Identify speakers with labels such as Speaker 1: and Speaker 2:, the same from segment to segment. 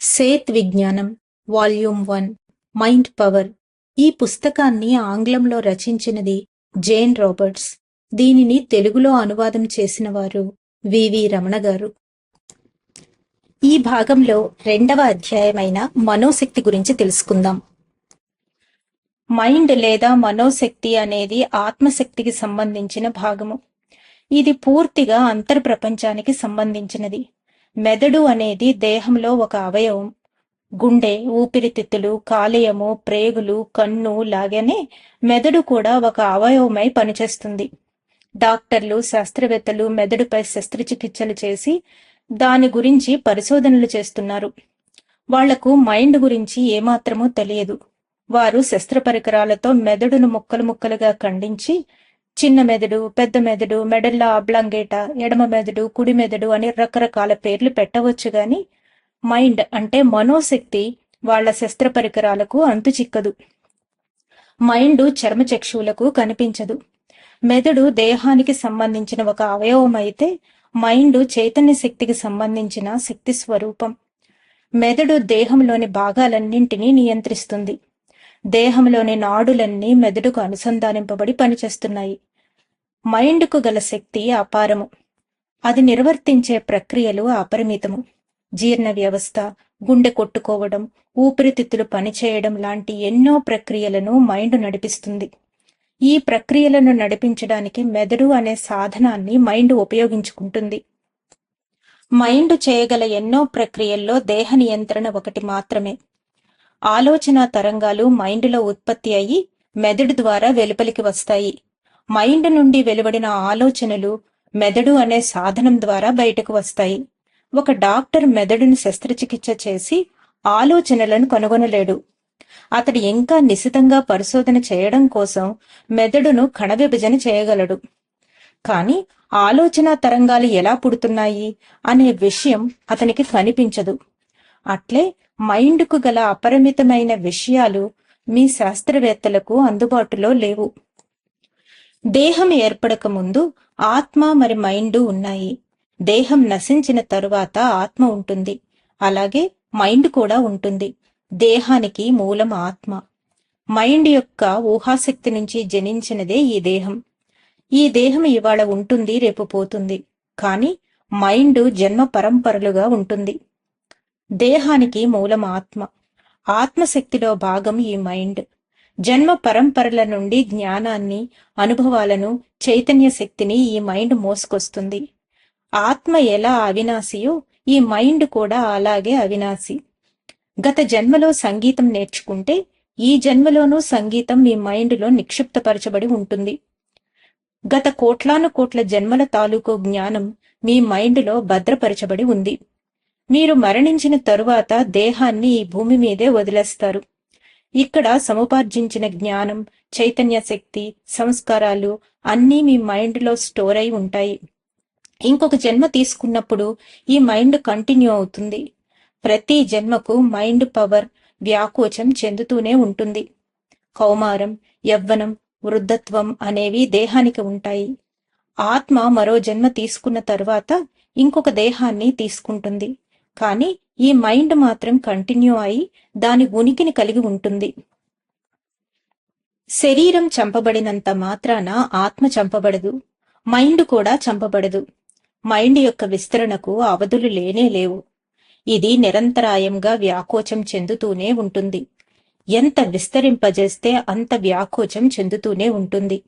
Speaker 1: Seth విజ్ఞానం volume one mind power. ఈ పుస్తకాన్ని ఆంగ్లంలో రచించినది జేన్ రాబర్ట్స్. దీనిని తెలుగులో అనువాదం చేసిన వారు వివి రమణ గారు. ఈ భాగంలో రెండవ అధ్యాయమైన మనోశక్తి గురించి తెలుసుకుందాం. మైండ్ లేదా మనోశక్తి అనేది ఆత్మశక్తికి సంబంధించిన భాగము. ఇది పూర్తిగా అంతర్ప్రపంచానికి సంబంధించినది. మెదడు అనేది దేహంలో ఒక అవయవం. గుండె ఊపిరితిత్తులు కాలేయము ప్రేగులు కన్ను లాగానే మెదడు కూడా ఒక అవయవమై పనిచేస్తుంది. డాక్టర్లు శాస్త్రవేత్తలు మెదడుపై శస్త్రచికిత్సలు చేసి దాని గురించి పరిశోధనలు చేస్తున్నారు. వాళ్ళకు మైండ్ గురించి ఏమాత్రమూ తెలియదు. వారు శస్త్ర పరికరాలతో మెదడును ముక్కలు ముక్కలుగా ఖండించి చిన్న మెదడు పెద్ద మెదడు మెడల్లా అబ్లంగేట ఎడమ మెదడు కుడి మెదడు అని రకరకాల పేర్లు పెట్టవచ్చు గాని మైండ్ అంటే మనోశక్తి వాళ్ళ శస్త్ర పరికరాలకు అంతు చిక్కదు. మైండ్ చర్మచక్షువులకు కనిపించదు. మెదడు దేహానికి సంబంధించిన ఒక అవయవం అయితే మైండ్ చైతన్య శక్తికి సంబంధించిన శక్తి స్వరూపం. మెదడు దేహంలోని భాగాలన్నింటినీ నియంత్రిస్తుంది. దేహంలోని నాడులన్నీ మెదడుకు అనుసంధానింపబడి పనిచేస్తున్నాయి. మైండ్కు గల శక్తి అపారము. అది నిర్వర్తించే ప్రక్రియలు అపరిమితము. జీర్ణ వ్యవస్థ గుండె కొట్టుకోవడం ఊపిరితిత్తులు పనిచేయడం లాంటి ఎన్నో ప్రక్రియలను మైండ్ నడిపిస్తుంది. ఈ ప్రక్రియలను నడిపించడానికి మెదడు అనే సాధనాన్ని మైండ్ ఉపయోగించుకుంటుంది. మైండ్ చేయగల ఎన్నో ప్రక్రియల్లో దేహ నియంత్రణ ఒకటి మాత్రమే. ఆలోచన తరంగాలు మైండ్లో ఉత్పత్తి అయ్యి మెదడు ద్వారా వెలుపలికి వస్తాయి. మైండ్ నుండి వెలువడిన ఆలోచనలు మెదడు అనే సాధనం ద్వారా బయటకు వస్తాయి. ఒక డాక్టర్ మెదడును శస్త్రచికిత్స చేసి ఆలోచనలను కనుగొనలేడు. అతడు ఇంకా నిశితంగా పరిశోధన చేయడం కోసం మెదడును కణ విభజన చేయగలడు. కానీ ఆలోచన తరంగాలు ఎలా పుడుతున్నాయి అనే విషయం అతనికి కనిపించదు. అట్లే మైండ్కు గల అపరిమితమైన విషయాలు మీ శాస్త్రవేత్తలకు అందుబాటులో లేవు. దేహం ఏర్పడక ముందు ఆత్మ మరి మైండ్ ఉన్నాయి. దేహం నశించిన తరువాత ఆత్మ ఉంటుంది. అలాగే మైండ్ కూడా ఉంటుంది. దేహానికి మూలం ఆత్మ. మైండ్ యొక్క ఊహాశక్తి నుంచి జనించినదే ఈ దేహం. ఈ దేహం ఇవాళ ఉంటుంది రేపు పోతుంది. కానీ మైండ్ జన్మ పరంపరలుగా ఉంటుంది. దేహానికి మూలం ఆత్మ. ఆత్మశక్తిలో భాగం ఈ మైండ్. జన్మ పరంపరల నుండి జ్ఞానాన్ని అనుభవాలను చైతన్య శక్తిని ఈ మైండ్ మోసుకొస్తుంది. ఆత్మ ఎలా అవినాశియో ఈ మైండ్ కూడా అలాగే అవినాశి. గత జన్మలో సంగీతం నేర్చుకుంటే ఈ జన్మలోనూ సంగీతం మీ మైండ్లో నిక్షిప్తపరచబడి ఉంటుంది. గత కోట్లాను కోట్ల జన్మల తాలూకు జ్ఞానం మీ మైండ్లో భద్రపరచబడి ఉంది. మీరు మరణించిన తరువాత దేహాన్ని ఈ భూమి మీదే వదిలేస్తారు. ఇక్కడ సముపార్జించిన జ్ఞానం చైతన్య శక్తి సంస్కారాలు అన్నీ మీ మైండ్లో స్టోర్ అయి ఉంటాయి. ఇంకొక జన్మ తీసుకున్నప్పుడు ఈ మైండ్ కంటిన్యూ అవుతుంది. ప్రతి జన్మకు మైండ్ పవర్ వ్యాకోచం చెందుతూనే ఉంటుంది. కౌమారం యవ్వనం వృద్ధత్వం అనేవి దేహానికి ఉంటాయి. ఆత్మ మరో జన్మ తీసుకున్న తర్వాత ఇంకొక దేహాన్ని తీసుకుంటుంది. కానీ ఈ మైండ్ మాత్రం కంటిన్యూ అయి దాని ఉనికిని కలిగి ఉంటుంది. శరీరం చంపబడినంత మాత్రాన ఆత్మ చంపబడదు. మైండ్ కూడా చంపబడదు. మైండ్ యొక్క విస్తరణకు అవధులు లేనే లేవు. ఇది నిరంతరాయంగా వ్యాకోచం చెందుతూనే ఉంటుంది. ఎంత విస్తరింపజేస్తే అంత వ్యాకోచం చెందుతూనే ఉంటుంది.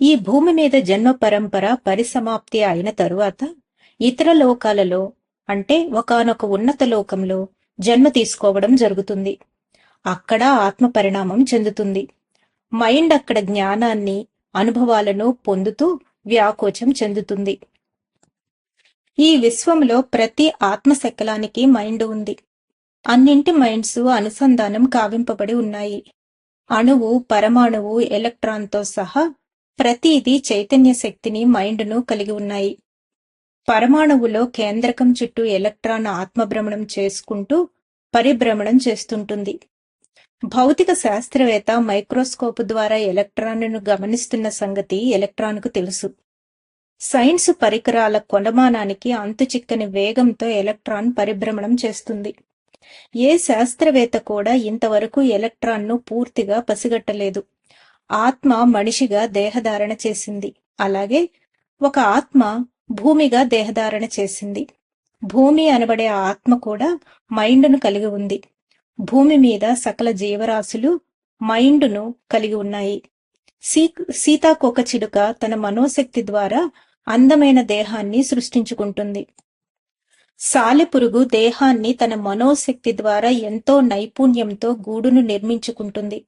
Speaker 1: ఈ భూమి మీద జన్మ పరంపర పరిసమాప్తి అయిన తరువాత ఇతర లోకాలలో అంటే ఒకనొక ఉన్నత లోకంలో జన్మ తీసుకోవడం జరుగుతుంది. అక్కడ ఆత్మ పరిణామం చెందుతుంది. మైండ్ అక్కడ జ్ఞానాన్ని అనుభవాలను పొందుతూ వ్యాకోచం చెందుతుంది. ఈ విశ్వంలో ప్రతి ఆత్మశకలానికి మైండ్ ఉంది. అన్నింటి మైండ్స్ అనుసంధానం కావింపబడి ఉన్నాయి. అణువు పరమాణువు ఎలక్ట్రాన్తో సహా ప్రతిదీ చైతన్య శక్తిని మైండ్ను కలిగి ఉన్నాయి. పరమాణువులో కేంద్రకం చుట్టూ ఎలక్ట్రాన్ ఆత్మభ్రమణం చేసుకుంటూ పరిభ్రమణం చేస్తుంటుంది. భౌతిక శాస్త్రవేత్త మైక్రోస్కోప్ ద్వారా ఎలక్ట్రాన్ను గమనిస్తున్న సంగతి ఎలక్ట్రాన్కు తెలుసు. సైన్స్ పరికరాల కొలమానానికి అంతుచిక్కని వేగంతో ఎలక్ట్రాన్ పరిభ్రమణం చేస్తుంది. ఏ శాస్త్రవేత్త కూడా ఇంతవరకు ఎలక్ట్రాన్ను పూర్తిగా పసిగట్టలేదు. ఆత్మ మనిషిగా దేహధారణ చేసింది. అలాగే ఒక ఆత్మ భూమిగా దేహధారణ చేసింది. భూమి అనబడే ఆత్మ కూడా మైండ్ను కలిగి ఉంది. భూమి మీద సకల జీవరాశులు మైండ్ను కలిగి ఉన్నాయి. సీ సీతాకోక చిలుక తన మనోశక్తి ద్వారా అందమైన దేహాన్ని సృష్టించుకుంటుంది. సాలెపురుగు దేహాన్ని తన మనోశక్తి ద్వారా ఎంతో నైపుణ్యంతో గూడును నిర్మించుకుంటుంది.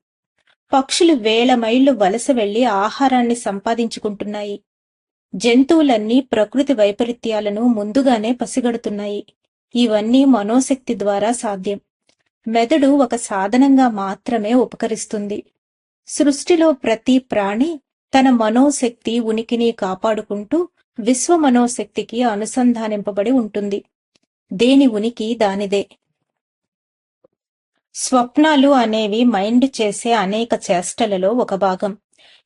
Speaker 1: పక్షులు వేల మైళ్ళు వలస వెళ్ళి ఆహారాన్ని సంపాదించుకుంటున్నాయి. జంతువులన్నీ ప్రకృతి వైపరీత్యాలను ముందుగానే పసిగడుతున్నాయి. ఇవన్నీ మనోశక్తి ద్వారా సాధ్యం. మెదడు ఒక సాధనంగా మాత్రమే ఉపకరిస్తుంది. సృష్టిలో ప్రతి ప్రాణి తన మనోశక్తి ఉనికిని కాపాడుకుంటూ విశ్వ మనోశక్తికి అనుసంధానింపబడి ఉంటుంది. దేని ఉనికి దానిదే. స్వప్నాలు అనేవి మైండ్ చేసే అనేక చేష్టలలో ఒక భాగం.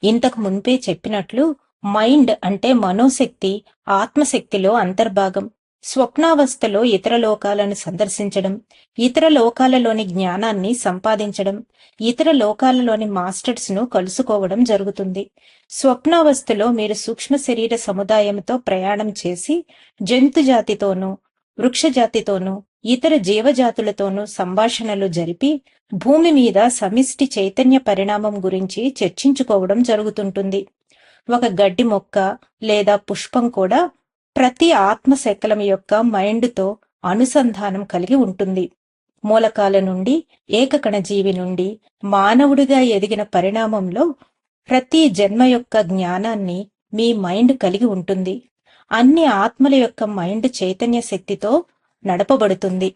Speaker 1: ఇంతకు మున్పే చెప్పినట్లు మైండ్ అంటే మనోశక్తి ఆత్మశక్తిలో అంతర్భాగం స్వప్నావస్థలో ఇతర లోకాలను సందర్శించడం ఇతర లోకాలలోని జ్ఞానాన్ని సంపాదించడం ఇతర లోకాలలోని మాస్టర్స్ను కలుసుకోవడం జరుగుతుంది. స్వప్నావస్థలో మీరు సూక్ష్మ శరీర సముదాయంతో ప్రయాణం చేసి జంతు జాతితోనూ వృక్ష జాతితోనూ ఇతర జీవజాతులతోనూ సంభాషణలు జరిపి భూమి మీద సమిష్టి చైతన్య పరిణామం గురించి చర్చించుకోవడం జరుగుతుంటుంది. ఒక గడ్డి మొక్క లేదా పుష్పం కూడా ప్రతి ఆత్మశకలం యొక్క మైండ్తో అనుసంధానం కలిగి ఉంటుంది. మూలకాల నుండి ఏకకణ జీవి నుండి మానవుడిగా ఎదిగిన పరిణామంలో ప్రతి జన్మ యొక్క జ్ఞానాన్ని మీ మైండ్ కలిగి ఉంటుంది. అన్ని ఆత్మల యొక్క మైండ్ చైతన్య శక్తితో నడపబడుతుంది.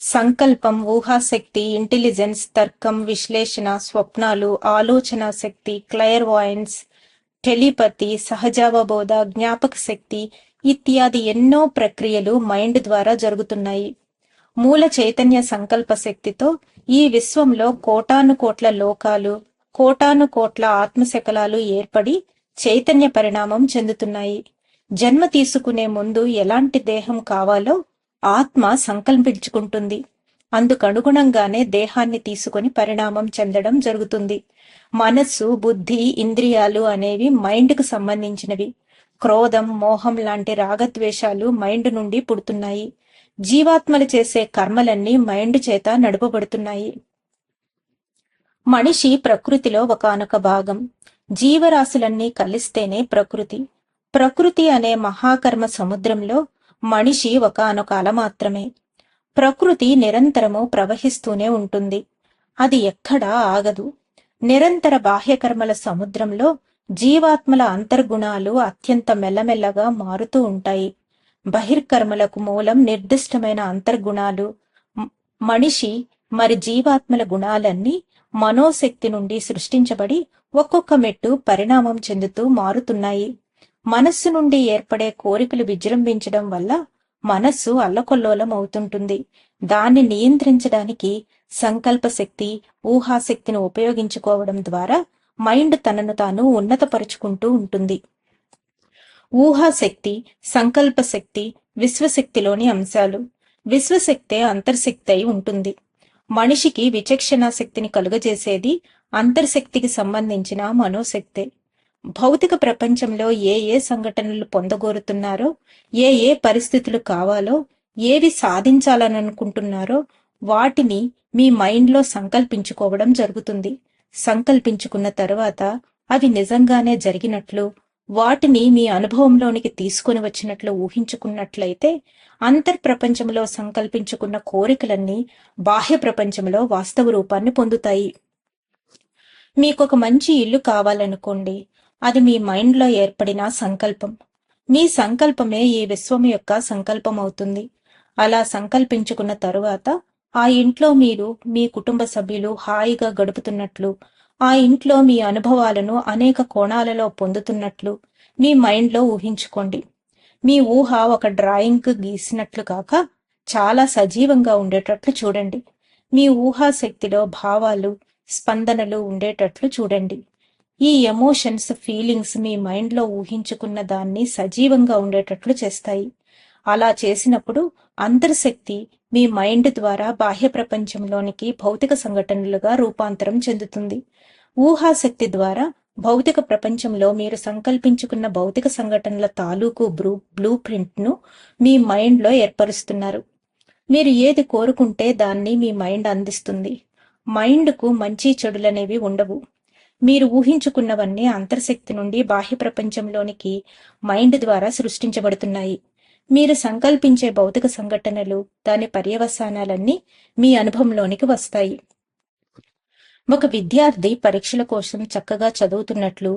Speaker 1: సంకల్పం ఊహాశక్తి ఇంటెలిజెన్స్ తర్కం విశ్లేషణ స్వప్నాలు ఆలోచన శక్తి క్లయర్ వాయిన్స్ టెలిపతి సహజావబోధ జ్ఞాపక శక్తి ఇత్యాది ఎన్నో ప్రక్రియలు మైండ్ ద్వారా జరుగుతున్నాయి. మూల చైతన్య సంకల్ప శక్తితో ఈ విశ్వంలో కోటాను కోట్ల లోకాలు కోటాను కోట్ల ఆత్మశకలాలు ఏర్పడి చైతన్య పరిణామం చెందుతున్నాయి. జన్మ తీసుకునే ముందు ఎలాంటి దేహం కావాలో ఆత్మ సంకల్పించుకుంటుంది. అందుకనుగుణంగానే దేహాన్ని తీసుకొని పరిణామం చెందడం జరుగుతుంది. మనస్సు బుద్ధి ఇంద్రియాలు అనేవి మైండ్కు సంబంధించినవి. క్రోధం మోహం లాంటి రాగద్వేషాలు మైండ్ నుండి పుడుతున్నాయి. జీవాత్మలు చేసే కర్మలన్నీ మైండ్ చేత నడుపబడుతున్నాయి. మనిషి ప్రకృతిలో ఒకనొక భాగం. జీవరాశులన్నీ కలిస్తేనే ప్రకృతి. ప్రకృతి అనే మహాకర్మ సముద్రంలో మనిషి ఒకనొక అల మాత్రమే. ప్రకృతి నిరంతరము ప్రవహిస్తూనే ఉంటుంది. అది ఎక్కడా ఆగదు. నిరంతర బాహ్యకర్మల సముద్రంలో జీవాత్మల అంతర్గుణాలు అత్యంత మెల్లమెల్లగా మారుతూ ఉంటాయి. బహిర్కర్మలకు మూలం నిర్దిష్టమైన అంతర్గుణాలు. మనిషి మరి జీవాత్మల గుణాలన్నీ మనోశక్తి నుండి సృష్టించబడి ఒక్కొక్క మెట్టు పరిణామం చెందుతూ మారుతున్నాయి. మనస్సు నుండి ఏర్పడే కోరికలు విజృంభించడం వల్ల మనస్సు అల్లకొల్లోలం అవుతుంటుంది దాన్ని నియంత్రించడానికి సంకల్ప శక్తి ఊహాశక్తిని ఉపయోగించుకోవడం ద్వారా మైండ్ తనను తాను ఉన్నతపరుచుకుంటూ ఉంటుంది. ఊహాశక్తి సంకల్ప శక్తి విశ్వశక్తిలోని అంశాలు. విశ్వశక్తే అంతర్శక్తి అయి ఉంటుంది. మనిషికి విచక్షణ శక్తిని కలుగజేసేది అంతర్శక్తికి సంబంధించిన మనోశక్తే. భౌతిక ప్రపంచంలో ఏ ఏ సంఘటనలు పొందగోరుతున్నారో ఏ ఏ పరిస్థితులు కావాలో ఏవి సాధించాలని అనుకుంటున్నారో వాటిని మీ మైండ్లో సంకల్పించుకోవడం జరుగుతుంది. సంకల్పించుకున్న తర్వాత అవి నిజంగానే జరిగినట్లు వాటిని మీ అనుభవంలోనికి తీసుకొని వచ్చినట్లు ఊహించుకున్నట్లయితే అంతర్ ప్రపంచంలో సంకల్పించుకున్న కోరికలన్నీ బాహ్య ప్రపంచంలో వాస్తవ రూపాన్ని పొందుతాయి. మీకు ఒక మంచి ఇల్లు కావాలనుకోండి అది మీ మైండ్లో ఏర్పడిన సంకల్పం. మీ సంకల్పమే ఈ విశ్వం యొక్క సంకల్పం అవుతుంది అలా సంకల్పించుకున్న తరువాత ఆ ఇంట్లో మీరు మీ కుటుంబ సభ్యులు హాయిగా గడుపుతున్నట్లు ఆ ఇంట్లో మీ అనుభవాలను అనేక కోణాలలో పొందుతున్నట్లు మీ మైండ్లో ఊహించుకోండి. మీ ఊహ ఒక డ్రాయింగ్ గీసినట్లు కాక చాలా సజీవంగా ఉండేటట్లు చూడండి. మీ ఊహాశక్తిలో భావాలు స్పందనలు ఉండేటట్లు చూడండి. ఈ ఎమోషన్స్ ఫీలింగ్స్ మీ మైండ్లో ఊహించుకున్న దాన్ని సజీవంగా ఉండేటట్లు చేస్తాయి. అలా చేసినప్పుడు అంతర్శక్తి మీ మైండ్ ద్వారా బాహ్య ప్రపంచంలోనికి భౌతిక సంఘటనలుగా రూపాంతరం చెందుతుంది. ఊహాశక్తి ద్వారా భౌతిక ప్రపంచంలో మీరు సంకల్పించుకున్న భౌతిక సంఘటనల తాలూకు బ్రూ బ్లూ ప్రింట్ను మీ మైండ్లో ఏర్పరుస్తున్నారు. మీరు ఏది కోరుకుంటే దాన్ని మీ మైండ్ అందిస్తుంది. మైండ్కు మంచి చెడులనేవి ఉండవు. మీరు ఊహించుకున్నవన్నీ అంతర్శక్తి నుండి బాహ్య ప్రపంచంలోనికి మైండ్ ద్వారా సృష్టించబడుతున్నాయి. మీరు సంకల్పించే భౌతిక సంఘటనలు దాని పర్యవసానాలన్నీ మీ అనుభవంలోనికి వస్తాయి. ఒక విద్యార్థి పరీక్షల కోసం చక్కగా చదువుతున్నట్లు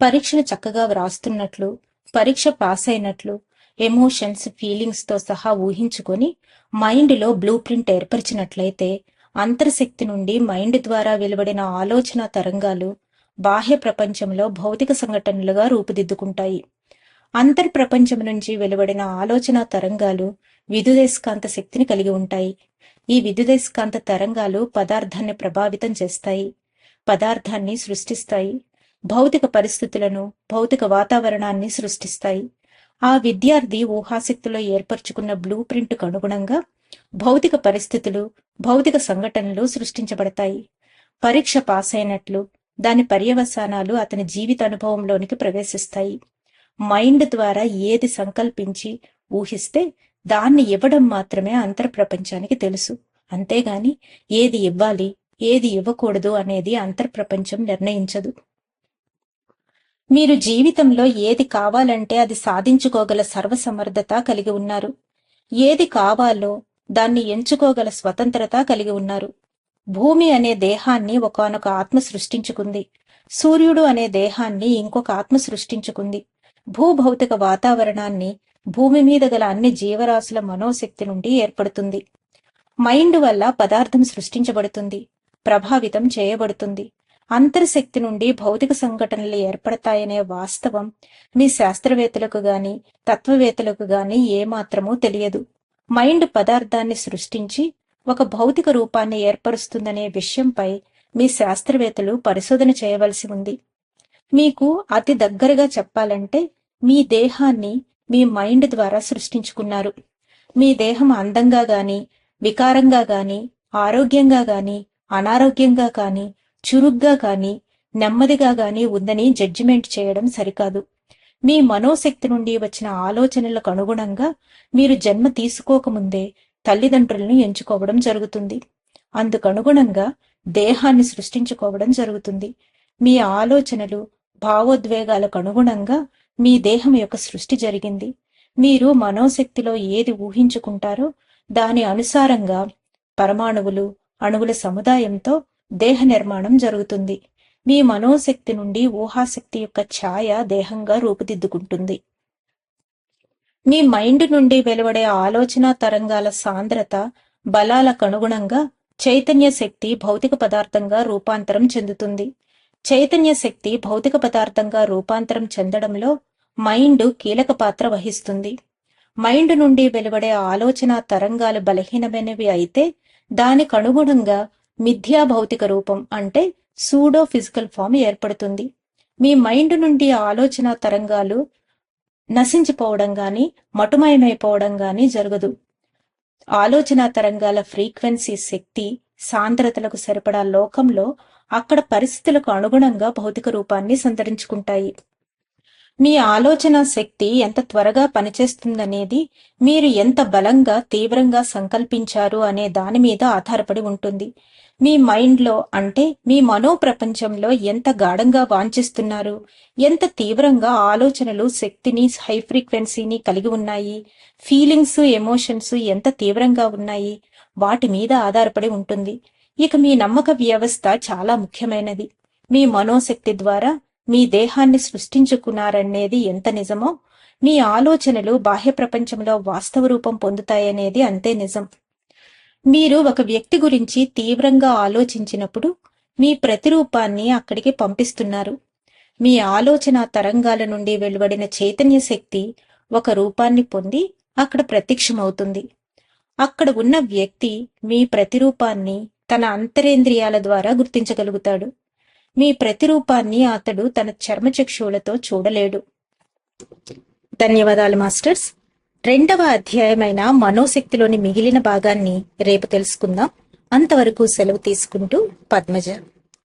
Speaker 1: పరీక్షను చక్కగా వ్రాస్తున్నట్లు పరీక్ష పాస్ అయినట్లు ఎమోషన్స్ ఫీలింగ్స్తో సహా ఊహించుకొని మైండ్లో బ్లూ ప్రింట్ ఏర్పరిచినట్లయితే అంతర్శక్తి నుండి మైండ్ ద్వారా వెలువడిన ఆలోచన తరంగాలు బాహ్య ప్రపంచంలో భౌతిక సంఘటనలుగా రూపుదిద్దుకుంటాయి. అంతర్ ప్రపంచం నుంచి వెలువడిన ఆలోచన తరంగాలు విద్యుదయస్కాంత శక్తిని కలిగి ఉంటాయి. ఈ విద్యుదయస్కాంత తరంగాలు పదార్థాన్ని ప్రభావితం చేస్తాయి. పదార్థాన్ని సృష్టిస్తాయి. భౌతిక పరిస్థితులను భౌతిక వాతావరణాన్ని సృష్టిస్తాయి. ఆ విద్యార్థి ఊహాశక్తిలో ఏర్పరచుకున్న బ్లూ ప్రింట్కు అనుగుణంగా భౌతిక పరిస్థితులు భౌతిక సంఘటనలు సృష్టించబడతాయి. పరీక్ష పాస్ అయినట్లు దాని పర్యవసానాలు అతని జీవిత అనుభవంలోనికి ప్రవేశిస్తాయి. మైండ్ ద్వారా ఏది సంకల్పించి ఊహిస్తే దాన్ని ఇవ్వడం మాత్రమే అంతర్ ప్రపంచానికి తెలుసు. అంతేగాని ఏది ఇవ్వాలి ఏది ఇవ్వకూడదు అనేది అంతర్ ప్రపంచం నిర్ణయించదు. మీరు జీవితంలో ఏది కావాలంటే అది సాధించుకోగల సర్వసమర్థత కలిగి ఉన్నారు. ఏది కావాలో దాన్ని ఎంచుకోగల స్వతంత్రత కలిగి ఉన్నారు. భూమి అనే దేహాన్ని ఒకనొక ఆత్మ సృష్టించుకుంది. సూర్యుడు అనే దేహాన్ని ఇంకొక ఆత్మ సృష్టించుకుంది. భూభౌతిక వాతావరణాన్ని భూమి మీద గల అన్ని జీవరాశుల మనోశక్తి నుండి ఏర్పడుతుంది. మైండ్ వల్ల పదార్థం సృష్టించబడుతుంది. ప్రభావితం చేయబడుతుంది. అంతర్శక్తి నుండి భౌతిక సంఘటనలు ఏర్పడతాయనే వాస్తవం మీ శాస్త్రవేత్తలకు గాని తత్వవేత్తలకు గాని ఏమాత్రమూ తెలియదు. మైండ్ పదార్థాన్ని సృష్టించి ఒక భౌతిక రూపాన్ని ఏర్పరుస్తుందనే విషయంపై మీ శాస్త్రవేత్తలు పరిశోధన చేయవలసి ఉంది. మీకు అతి దగ్గరగా చెప్పాలంటే మీ దేహాన్ని మీ మైండ్ ద్వారా సృష్టించుకున్నారు. మీ దేహం అందంగా గాని వికారంగా గాని ఆరోగ్యంగా గాని అనారోగ్యంగా కాని చురుగ్గా కాని నెమ్మదిగా గాని ఉందని జడ్జిమెంట్ చేయడం సరికాదు. మీ మనోశక్తి నుండి వచ్చిన ఆలోచనలకు అనుగుణంగా మీరు జన్మ తీసుకోకముందే తల్లిదండ్రులను ఎంచుకోవడం జరుగుతుంది. అందుకనుగుణంగా దేహాన్ని సృష్టించుకోవడం జరుగుతుంది. మీ ఆలోచనలు భావోద్వేగాలకు అనుగుణంగా మీ దేహం యొక్క సృష్టి జరిగింది. మీరు మనోశక్తిలో ఏది ఊహించుకుంటారో దాని అనుసారంగా పరమాణువులు అణువుల సముదాయంతో దేహ నిర్మాణం జరుగుతుంది. మీ మనోశక్తి నుండి ఊహాశక్తి యొక్క ఛాయ దేహంగా రూపుదిద్దుకుంటుంది. మీ మైండ్ నుండి వెలువడే ఆలోచన తరంగాల సాంద్రత బలాలకు అనుగుణంగా చైతన్య శక్తి భౌతిక పదార్థంగా రూపాంతరం చెందుతుంది. చైతన్య శక్తి భౌతిక పదార్థంగా రూపాంతరం చెందడంలో మైండ్ కీలక పాత్ర వహిస్తుంది. మైండ్ నుండి వెలువడే ఆలోచన తరంగాలు బలహీనమైనవి అయితే దానికి అనుగుణంగా మిథ్యా భౌతిక రూపం అంటే సూడో ఫిజికల్ ఫామ్ ఏర్పడుతుంది. మీ మైండ్ నుండి ఆలోచన తరంగాలు నశించిపోవడం గాని మటుమయమైపోవడం గాని జరగదు. ఆలోచన తరంగాల ఫ్రీక్వెన్సీ శక్తి సాంద్రతలకు సరిపడా లోకంలో అక్కడ పరిస్థితులకు అనుగుణంగా భౌతిక రూపాన్ని సంతరించుకుంటాయి. మీ ఆలోచన శక్తి ఎంత త్వరగా పనిచేస్తుందనేది మీరు ఎంత బలంగా తీవ్రంగా సంకల్పించారు అనే దాని మీద ఆధారపడి ఉంటుంది. మీ మైండ్లో అంటే మీ మనో ప్రపంచంలో ఎంత గాఢంగా వాంఛిస్తున్నారు? ఎంత తీవ్రంగా ఆలోచనలు శక్తిని హై ఫ్రీక్వెన్సీని కలిగి ఉన్నాయి? ఫీలింగ్స్ ఎమోషన్స్ ఎంత తీవ్రంగా ఉన్నాయి? వాటి మీద ఆధారపడి ఉంటుంది. ఇక మీ నమ్మక వ్యవస్థ చాలా ముఖ్యమైనది. మీ మనోశక్తి ద్వారా మీ దేహాన్ని సృష్టించుకున్నారనేది ఎంత నిజమో మీ ఆలోచనలు బాహ్య ప్రపంచంలో వాస్తవ రూపం పొందుతాయనేది అంతే నిజం. మీరు ఒక వ్యక్తి గురించి తీవ్రంగా ఆలోచించినప్పుడు మీ ప్రతిరూపాన్ని అక్కడికి పంపిస్తున్నారు. మీ ఆలోచన తరంగాల నుండి వెలువడిన చైతన్య శక్తి ఒక రూపాన్ని పొంది అక్కడ ప్రత్యక్షమవుతుంది. అక్కడ ఉన్న వ్యక్తి మీ ప్రతిరూపాన్ని తన అంతరేంద్రియాల ద్వారా గుర్తించగలుగుతాడు. మీ ప్రతిరూపాన్ని అతడు తన చర్మచక్షువులతో చూడలేడు. ధన్యవాదాలు మాస్టర్స్. రెండవ అధ్యాయమైన మనోశక్తిలోని మిగిలిన భాగాన్ని రేపు తెలుసుకుందాం. అంతవరకు సెలవు తీసుకుంటూ పద్మజ.